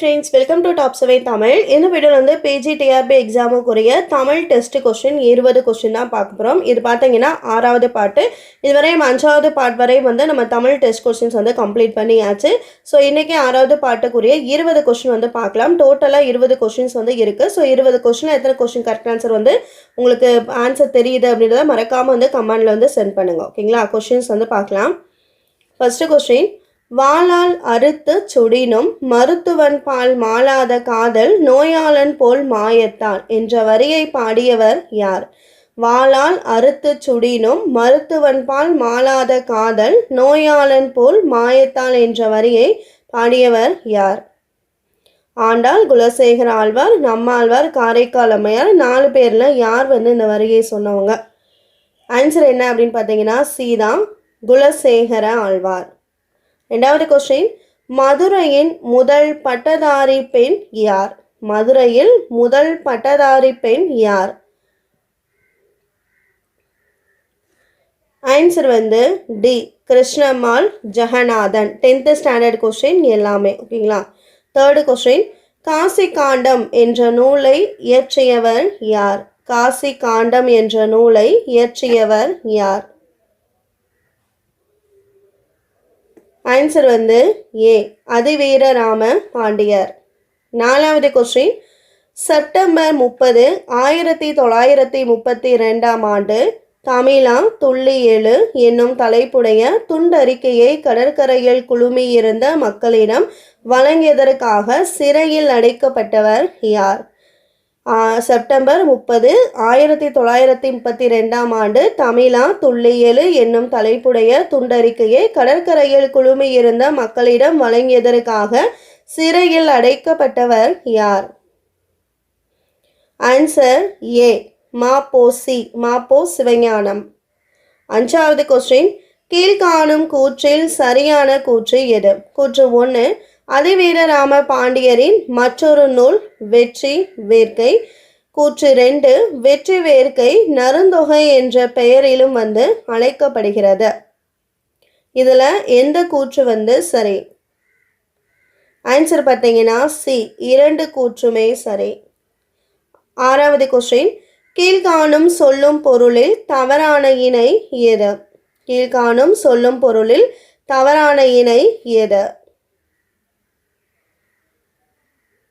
Friends welcome to top seven Tamil இந்த வீடியோவில் வந்து பேஜி டிஆர்பி எக்ஸாமுக்குரிய தமிழ் டெஸ்ட் கொஸ்டின் இருபது கொஸ்டின் தான் பார்க்க போகிறோம் இது பார்த்தீங்கன்னா ஆறாவது பாட்டு. இதுவரையும் அஞ்சாவது பாட் வரை வந்து நம்ம தமிழ் டெஸ்ட் கொஸ்டின்ஸ் வந்து கம்ப்ளீட் பண்ணியாச்சு. ஸோ இன்றைக்கி ஆறாவது பாட்டுக்குரிய இருபது கொஸ்டின் வந்து பார்க்கலாம். டோட்டலாக இருபது கொஸ்டின்ஸ் வந்து இருக்குது ஸோ இருபது கொஸ்டினில் எத்தனை கொஸ்டின் கரெக்ட் ஆன்சர் வந்து உங்களுக்கு ஆன்சர் தெரியுது அப்படின்றத மறக்காமல் வந்து கமெண்டில் வந்து சென்ட் பண்ணுங்கள் ஓகேங்களா கொஸ்டின்ஸ் வந்து பார்க்கலாம். ஃபஸ்ட்டு கொஸ்டின் வாளால் அறுத்து சுடினும் மருத்துவன் பால் மாளாத காதல் நோயாளன் போல் மாயத்தால் என்ற வரியை பாடியவர் யார்? வாளால் அறுத்து சுடினும் மருத்துவன் பால் மாளாத காதல் நோயாளன் போல் மாயத்தால் என்ற வரியை பாடியவர் யார்? ஆண்டாள் குலசேகர ஆழ்வார் நம்மாழ்வார் காரைக்கால் அம்மையார் நாலு பேரில் யார் வந்து இந்த வரியை சொன்னவங்க? ஆன்சர் என்ன அப்படின்னு பார்த்தீங்கன்னா சீதா குலசேகர ஆழ்வார். ரெண்டாவது கொஸ்டின் மதுரையின் முதல் பட்டதாரி பெண் யார்? மதுரையில் முதல் பட்டதாரி பெண் யார்? ஆன்சர் வந்து D Krishnammal Jagannathan. Tenth standard question எல்லாமே ஓகேங்களா தேர்டு கொஸ்டின் காசி காண்டம் என்ற நூலை இயற்றியவர் யார்? காசி காண்டம் என்ற நூலை இயற்றியவர் யார்? ஆன்சர் வந்து ஏ அதிவீரராம பாண்டியர். நாலாவது கொஸ்டின் செப்டம்பர் முப்பது ஆயிரத்தி தொள்ளாயிரத்தி முப்பத்தி ரெண்டாம் ஆண்டு தமிழா துள்ளி ஏழு என்னும் தலைப்புடைய துண்டறிக்கையை கடற்கரையில் குழுமியிருந்த மக்களிடம் வழங்கியதற்காக சிறையில் அடைக்கப்பட்டவர் யார்? செப்டம்பர் முப்பது ஆயிரத்தி தொள்ளாயிரத்தி முப்பத்தி ரெண்டாம் ஆண்டு தமிழா துள்ளியலு என்னும் தலைப்புடைய துண்டறிக்கையை கடற்கரையில் குழுமியிருந்த மக்களிடம் வழங்கியதற்காக சிறையில் அடைக்கப்பட்டவர் யார்? Answer A Ma Po Si. Ma Po Sivagnanam. அஞ்சாவது கொஸ்டின் கீழ்காணும் கூற்றில் சரியான கூற்று எது? கூற்று ஒன்று அதிவீரராம பாண்டியரின் மற்றொரு நூல் வெற்றி வேர்க்கை. கூற்று ரெண்டு வெற்றி வேர்க்கை நருந்தொகை என்ற பெயரிலும் வந்து அழைக்கப்படுகிறது. இதில் எந்த கூற்று வந்து சரி? ஆன்சர் பார்த்தீங்கன்னா சி இரண்டு கூற்றுமே சரி. ஆறாவது கொஸ்டின் கீழ்காணும் சொல்லும் பொருளில் தவறான இணை எது? கீழ்காணும் சொல்லும் பொருளில் தவறான இணை எது?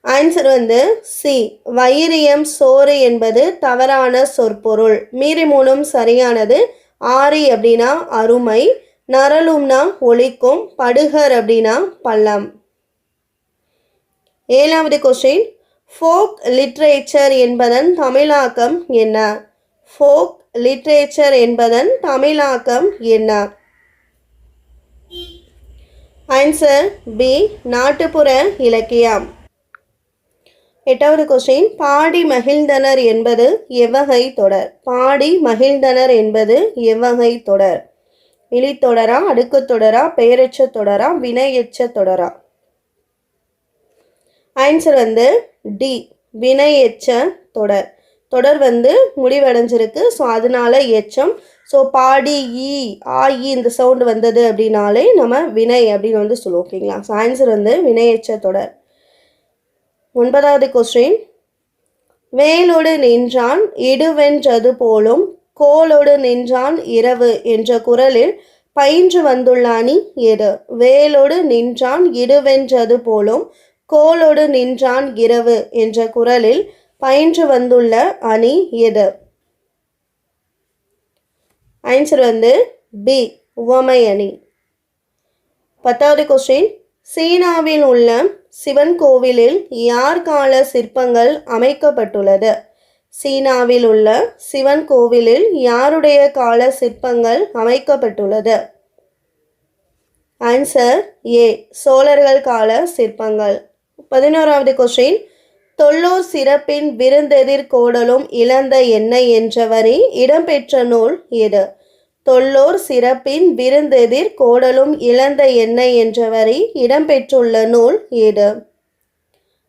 ஆன்சர் வந்து சி வைரியம் சோறு என்பது தவறான சொற்பொருள். மீறி மூணும் சரியானது. ஆரி அப்படின்னா அருமை. நரலும்னா ஒழிக்கும் படுகர் அப்படின்னா பள்ளம். ஏழாவது கொஸ்டின் ஃபோக் லிட்ரேச்சர் என்பதன் தமிழாக்கம் என்ன? ஃபோக் லிட்ரேச்சர் என்பதன் தமிழாக்கம் என்ன? ஆன்சர் பி நாட்டுப்புற இலக்கியம். எட்டாவது கொஸ்டின் பாடி மகிழ்ந்தனர் என்பது எவ்வகை தொடர்? பாடி மகிழ்ந்தனர் என்பது எவ்வகை தொடர்? இழித்தொடரா அடுக்குத் தொடரா பெயரெச்ச தொடரா வினையெச்ச தொடரா? ஆன்சர் வந்து டி வினையெச்ச தொடர். தொடர் வந்து முடிவடைஞ்சிருக்கு. ஸோ அதனால எச்சம். ஸோ பாடி ஈ ஆ இ இந்த சவுண்டு வந்தது அப்படின்னாலே நம்ம வினை அப்படின்னு வந்து சொல்லுவோம் ஓகேங்களா? ஸோ ஆன்சர் வந்து வினையெச்ச தொடர். ஒன்பதாவது கொஸ்டின் வேலோடு நின்றான் இடுவென்றது போலும் கோலோடு நின்றான் இரவு என்ற குரலில் பயின்று வந்துள்ள அணி எது? வேலோடு நின்றான் இடுவென்றது போலும் கோலோடு நின்றான் இரவு என்ற குரலில் பயின்று வந்துள்ள அணி எது? ஆன்சர் வந்து பி உவமை அணி. பத்தாவது கொஸ்டின் சீனாவில் உள்ள சிவன் கோவிலில் யார் கால சிற்பங்கள் அமைக்கப்பட்டுள்ளது? சீனாவில் உள்ள சிவன் கோவிலில் யாருடைய கால சிற்பங்கள் அமைக்கப்பட்டுள்ளது? ஆன்சர் ஏ சோழர்கள் கால சிற்பங்கள். பதினோராவது கொஸ்டின் தொல்லூர் சிறப்பின் விருந்தெதிர் கோடலும் இழந்த என்ன என்ற வரி இடம்பெற்ற நூல் எது? தொல்லோர் சிறப்பின் விருந்தெதிர் கோடலும் இழந்த எண்ணெய் என்ற வரி இடம்பெற்றுள்ள நூல் ஏது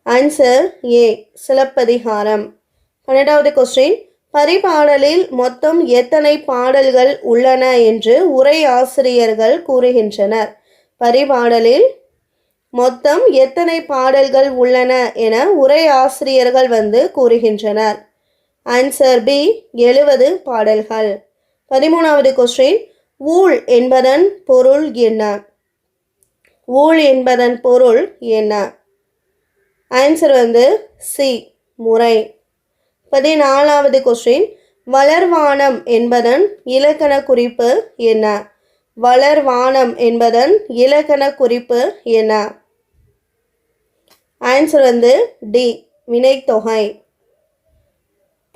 ஆன்சர் ஏ சிலப்பதிகாரம். பன்னெண்டாவது கொஸ்டின் பரிபாடலில் மொத்தம் எத்தனை பாடல்கள் உள்ளன என்று உரை ஆசிரியர்கள் கூறுகின்றனர். பரிபாடலில் மொத்தம் எத்தனை பாடல்கள் உள்ளன என உரை ஆசிரியர்கள் வந்து கூறுகின்றனர். ஆன்சர் பி எழுபது பாடல்கள். பதிமூணாவது கொஸ்டின் ஊழ் என்பதன் பொருள் என்ன? ஊழ் என்பதன் பொருள் என்ன? ஆன்சர் வந்து சி முறை. பதினாலாவது கொஸ்டின் வளர்வானம் என்பதன் இலக்கண குறிப்பு என்ன? வளர்வானம் என்பதன் இலக்கண குறிப்பு என்ன? ஆன்சர் வந்து டி வினைத்தொகை.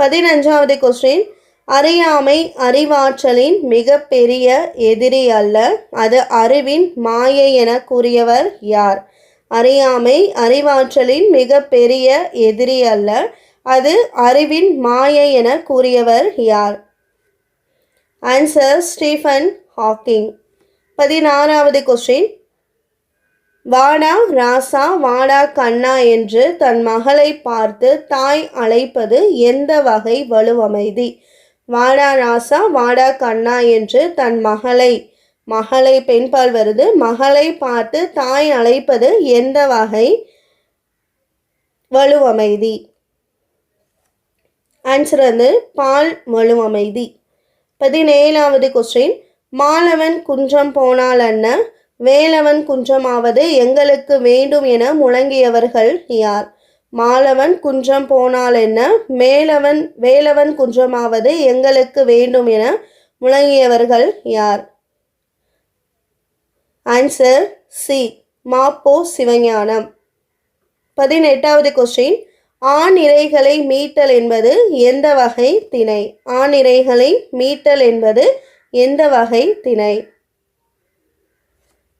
பதினஞ்சாவது கொஸ்டின் அறியாமை அறிவாற்றலின் மிகப்பெரிய எதிரி அல்ல. அது அறிவின் மாயை என கூறியவர் யார்? அறியாமை அறிவாற்றலின் மிகப்பெரிய எதிரி அல்ல. அது அறிவின் மாயை என கூறியவர் யார்? ஆன்சர் ஸ்டீஃபன் ஹாக்கிங் பதினாறாவது கொஸ்டின் வாடா ராசா வாடா கண்ணா என்று தன் மகளை பார்த்து தாய் அழைப்பது எந்த வகை வலுவமைதி? வாடா ராசா வாடா கண்ணா என்று தன் மகளை மகளை பெண்பால் வருது. மகளை பார்த்து தாய் அழைப்பது எந்த வகை வலுவமைதி? ஆன்சர் வந்து பால் வலுவமைதி. பதினேழாவது கொஸ்டின் மாலவன் குன்றம் போனால் அண்ண வேலவன் குன்றமாவது எங்களுக்கு வேண்டும் என முழங்கியவர்கள் யார்? மாலவன் குன்றம் போனால் என்ன மேலவன் வேலவன் குன்றமாவது எங்களுக்கு வேண்டும் என முழங்கியவர்கள் யார்? Answer C Ma Po Sivagnanam. பதினெட்டாவது கொஸ்டின் ஆண் இறைகளை மீட்டல் என்பது எந்த வகை திணை? ஆண் இறைகளை மீட்டல் என்பது எந்த வகை திணை?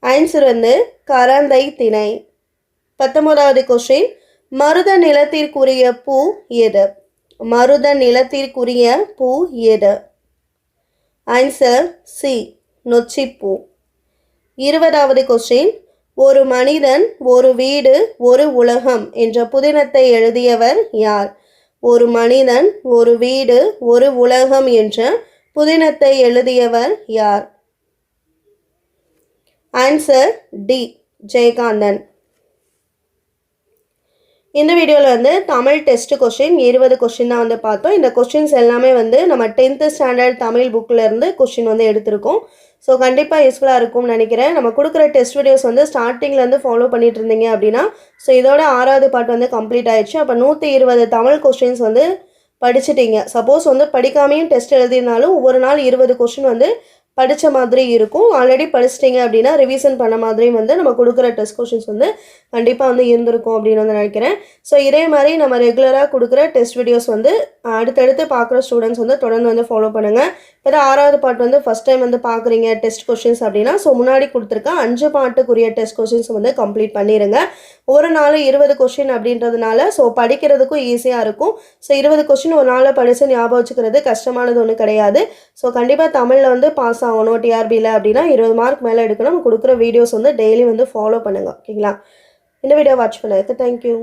ஆன்சர் வந்து கரந்தை திணை. பத்தொன்பதாவது கொஸ்டின் மருத நிலத்திற்குரிய பூ எது? மருத நிலத்திற்குரிய பூ எது? ஆன்சர் சி நொச்சிப்பூ. இருபதாவது கொஸ்டின் ஒரு மனிதன் ஒரு வீடு ஒரு உலகம் என்ற புதினத்தை எழுதியவர் யார்? ஒரு மனிதன் ஒரு வீடு ஒரு உலகம் என்ற புதினத்தை எழுதியவர் யார்? Answer D Jayakanthan. இந்த வீடியோவில் வந்து தமிழ் டெஸ்ட் கொஷின் இருபது கொஷின் தான் வந்து பார்த்தோம். இந்த கொஷின்ஸ் எல்லாமே வந்து நம்ம டென்த்து ஸ்டாண்டர்ட் தமிழ் புக்கில் இருந்து கொஷின் வந்து எடுத்திருக்கோம். ஸோ கண்டிப்பாக யூஸ்ஃபுல்லாக இருக்கும்னு நினைக்கிறேன். நம்ம கொடுக்குற டெஸ்ட் வீடியோஸ் வந்து ஸ்டார்டிங்லேருந்து ஃபாலோ பண்ணிட்டு இருந்தீங்க அப்படின்னா ஸோ இதோட ஆறாவது பார்ட் வந்து கம்ப்ளீட் ஆயிடுச்சு. அப்போ நூற்றி இருபது தமிழ் கொஸ்டின்ஸ் வந்து படிச்சிட்டீங்க. சப்போஸ் வந்து படிக்காமையும் டெஸ்ட் எழுதினாலும் ஒவ்வொரு நாள் இருபது கொஷின் வந்து படித்த மாதிரி இருக்கும். ஆல்ரெடி படிச்சிட்டிங்க அப்படின்னா ரிவிஷன் பண்ண மாதிரியும் வந்து நம்ம கொடுக்குற டெஸ்ட் கொஷின்ஸ் வந்து கண்டிப்பாக வந்து இருந்திருக்கும் அப்படின்னு வந்து நினைக்கிறேன். ஸோ இதே மாதிரி நம்ம ரெகுலராக கொடுக்குற டெஸ்ட் வீடியோஸ் வந்து அடுத்தடுத்து பார்க்குற ஸ்டூடெண்ட்ஸ் வந்து தொடர்ந்து வந்து ஃபாலோ பண்ணுங்கள் இப்போ ஆறாவது பாட்டு வந்து ஃபஸ்ட் டைம் வந்து பார்க்குறீங்க டெஸ்ட் கொஷின்ஸ் அப்படின்னா ஸோ முன்னாடி கொடுத்துருக்க அஞ்சு பாட்டுக்குரிய டெஸ்ட் கொஷின்ஸ் வந்து கம்ப்ளீட் பண்ணிடுங்க ஒரு நாள் இருபது கொஷின் அப்படின்றதுனால ஸோ படிக்கிறதுக்கும் ஈஸியாக இருக்கும். ஸோ இருபது கொஷின் ஒரு நாளில் படித்து ஞாபகம் வச்சுக்கிறது கஷ்டமானது ஒன்றும் கிடையாது. ஸோ கண்டிப்பாக தமிழில் வந்து பாஸ் ஆகணும் டிஆர்பியில் அப்படின்னா இருபது மார்க் மேலே எடுக்கணும். நம்ம கொடுக்குற வீடியோஸ் வந்து டெய்லி வந்து ஃபாலோ பண்ணுங்கள் ஓகேங்களா? இந்த வீடியோ வாட்ச் பண்ணதுக்கு தேங்க்யூ